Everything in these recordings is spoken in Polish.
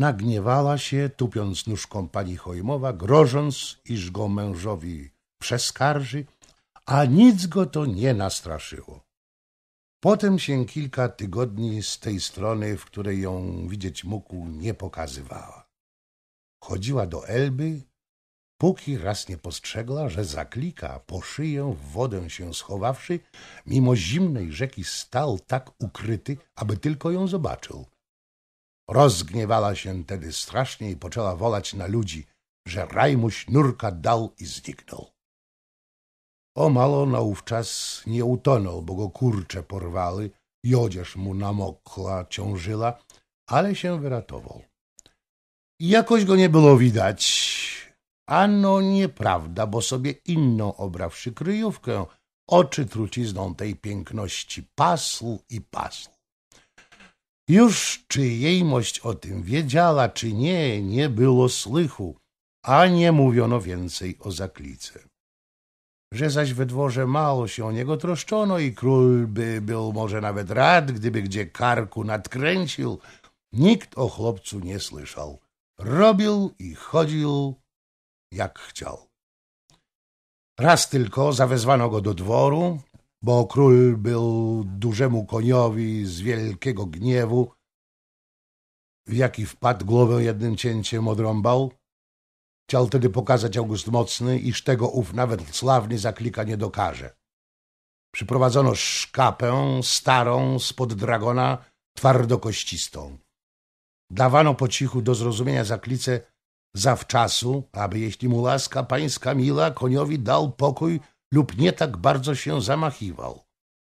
Nagniewała się, tupiąc nóżką pani Chojmowa, grożąc, iż go mężowi przeskarży, a nic go to nie nastraszyło. Potem się kilka tygodni z tej strony, w której ją widzieć mógł, nie pokazywała. Chodziła do Elby, póki raz nie postrzegła, że zaklika po szyję w wodę się schowawszy, mimo zimnej rzeki stał tak ukryty, aby tylko ją zobaczył. Rozgniewała się tedy strasznie i poczęła wolać na ludzi, że Rajmuś nurka dał i zniknął. O malo naówczas nie utonął, bo go kurcze porwały i odzież mu namokła, ciążyła, ale się wyratował. I jakoś go nie było widać. Ano nieprawda, bo sobie inną obrawszy kryjówkę, oczy trucizną tej piękności pasł i pasł. Już czy jejmość o tym wiedziała, czy nie, nie było słychu, a nie mówiono więcej o zaklice. Że zaś we dworze mało się o niego troszczono i król by był może nawet rad, gdyby gdzie karku nadkręcił, nikt o chłopcu nie słyszał. Robił i chodził jak chciał. Raz tylko zawezwano go do dworu, bo król był dużemu koniowi z wielkiego gniewu, w jaki wpadł głowę jednym cięciem odrąbał. Chciał tedy pokazać August Mocny, iż tego ów nawet sławny zaklika nie dokaże. Przyprowadzono szkapę starą spod dragona, twardokościstą. Dawano po cichu do zrozumienia zaklice zawczasu, aby jeśli mu łaska pańska mila, koniowi dał pokój lub nie tak bardzo się zamachiwał.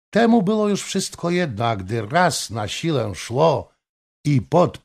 Temu było już wszystko jedno, gdy raz na siłę szło i pod